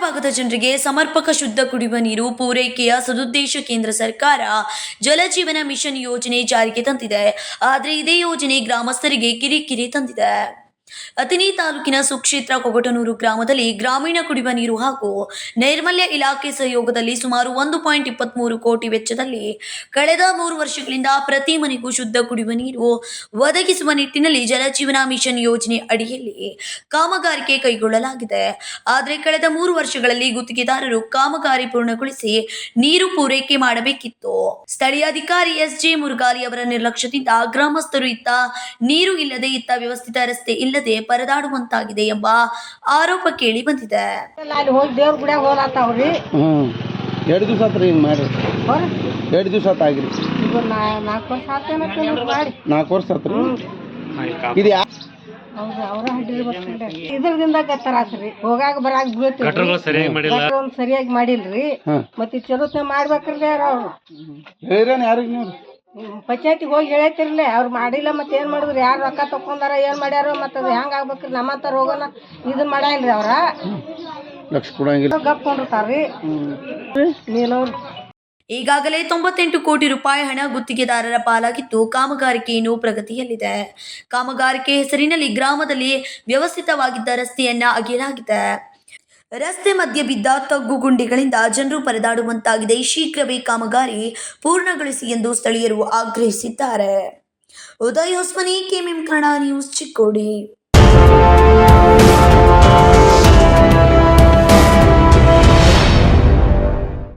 ಭಾಗದ ಜನರಿಗೆ ಸಮರ್ಪಕ ಶುದ್ಧ ಕುಡಿಯುವ ನೀರು ಪೂರೈಕೆಯ ಸದುದ್ದೇಶ ಕೇಂದ್ರ ಸರ್ಕಾರ ಜಲಜೀವನ ಮಿಷನ್ ಯೋಜನೆ ಜಾರಿಗೆ ತಂದಿದೆ. ಆದರೆ ಇದೇ ಯೋಜನೆ ಗ್ರಾಮಸ್ಥರಿಗೆ ಕಿರಿಕಿರಿ ತಂದಿದೆ. ಅತಿನಿ ತಾಲೂಕಿನ ಸುಕ್ಷೇತ್ರ ಕೊಗಟನೂರು ಗ್ರಾಮದಲ್ಲಿ ಗ್ರಾಮೀಣ ಕುಡಿಯುವ ನೀರು ಹಾಗೂ ನೈರ್ಮಲ್ಯ ಇಲಾಖೆ ಸಹಯೋಗದಲ್ಲಿ ಸುಮಾರು ಒಂದು ಪಾಯಿಂಟ್ ಇಪ್ಪತ್ಮೂರು ಕೋಟಿ ವೆಚ್ಚದಲ್ಲಿ ಕಳೆದ ಮೂರು ವರ್ಷಗಳಿಂದ ಪ್ರತಿ ಮನೆಗೂ ಶುದ್ಧ ಕುಡಿಯುವ ನೀರು ಒದಗಿಸುವ ನಿಟ್ಟಿನಲ್ಲಿ ಜಲಜೀವನ ಮಿಷನ್ ಯೋಜನೆ ಅಡಿಯಲ್ಲಿ ಕಾಮಗಾರಿಕೆ ಕೈಗೊಳ್ಳಲಾಗಿದೆ. ಆದರೆ ಕಳೆದ ಮೂರು ವರ್ಷಗಳಲ್ಲಿ ಗುತ್ತಿಗೆದಾರರು ಕಾಮಗಾರಿ ಪೂರ್ಣಗೊಳಿಸಿ ನೀರು ಪೂರೈಕೆ ಮಾಡಬೇಕಿತ್ತು. ಸ್ಥಳೀಯ ಅಧಿಕಾರಿ ಎಸ್ ಜೆ ಮುರುಗಾಲಿ ಅವರ ನಿರ್ಲಕ್ಷ್ಯದಿಂದ ಗ್ರಾಮಸ್ಥರು ಇತ್ತ ನೀರು ಇಲ್ಲದೆ ಇತ್ತ ವ್ಯವಸ್ಥಿತ ರಸ್ತೆ ಇಲ್ಲದೆ ಪರದಾಡುವಂತಾಗಿದೆ ಎಂಬ ಆರೋಪ ಕೇಳಿ ಬಂದಿದೆ. ಅಲ್ಲಿ ಹೋಗಿ ದೇವ್ರ ಗುಡಿಯಾಗ ಹ್ಮ್. ಎರಡು ದಿವಸ ಆತ್ರಿ ಹಿಂಗೆ ಮಾಡ್ರಿ ಹೊರ ಎರಡು ದಿವಸ ನಾ- ನಾಲ್ಕು ವರ್ಷ ಆತೇನಂತ ಮಾಡಿ. ನಾಲ್ಕು ವರ್ಷ ಆತ್ರಿ. ಇದು ಯಾ ಅವ್ರ ಹಡ್ಡಿ ಇದ್ರದಿಂದ ಗತ್ತರಾತ್ರಿ ಹೋಗಾಗ ಬರಾಗ ಬೀಳ್ತೀವಿ ಸರಿಯಾಗಿ ಮಾಡಿಲ್ಲ. ಒಂದ್ ಸರಿಯಾಗಿ ಮಾಡಿಲ್ರಿ. ಹಾಂ. ಮತ್ತೆ ಚಲೋತ್ನ ಮಾಡ್ಬೇಕ್ರಿ ಅವ್ರು. ಹೇಳಿರೇನು ಯಾರಿಗೆ ನೀವು? ಪಂಚಾಯತಿಗೆ ಹೋಗಿ ಹೇಳೈತಿರ್ಲಿ ಅವ್ರು ಮಾಡಿಲ್ಲ ಮತ್ತೆ ಏನು ಮಾಡಿದ್ರು? ಯಾರು ರೊಕ್ಕ ತಕೊಂಡಾರ ಏನ್ ಮಾಡ್ಯಾರ ಮತ್ತೆ ಅದು ಹೆಂಗ್ ನಮ್ಮ ಅಂತ ರೋಗನ ಇದು ಮಾಡ್ಯಾನ್ರಿ ಅವ್ರ? ಲಕ್ಷ ಕೊಡಂಗಿಲ್ಲ. ನೀನವ್ರು ಈಗಾಗಲೇ ತೊಂಬತ್ತೆಂಟು ಕೋಟಿ ರೂಪಾಯಿ ಹಣ ಗುತ್ತಿಗೆದಾರರ ಪಾಲಾಗಿದ್ದು ಕಾಮಗಾರಿಕೆಯನ್ನು ಪ್ರಗತಿಯಲ್ಲಿದೆ. ಕಾಮಗಾರಿಕೆ ಹೆಸರಿನಲ್ಲಿ ಗ್ರಾಮದಲ್ಲಿ ವ್ಯವಸ್ಥಿತವಾಗಿದ್ದ ರಸ್ತೆಯನ್ನ ಅಗೆಯಲಾಗಿದೆ. ರಸ್ತೆ ಮಧ್ಯೆ ಬಿದ್ದ ತಗ್ಗು ಗುಂಡಿಗಳಿಂದ ಜನರು ಪರದಾಡುವಂತಾಗಿದೆ. ಶೀಘ್ರವೇ ಕಾಮಗಾರಿ ಪೂರ್ಣಗೊಳಿಸಿ ಎಂದು ಸ್ಥಳೀಯರು ಆಗ್ರಹಿಸಿದ್ದಾರೆ. Uday Hosmani, KMM Kannada news Chikkodi.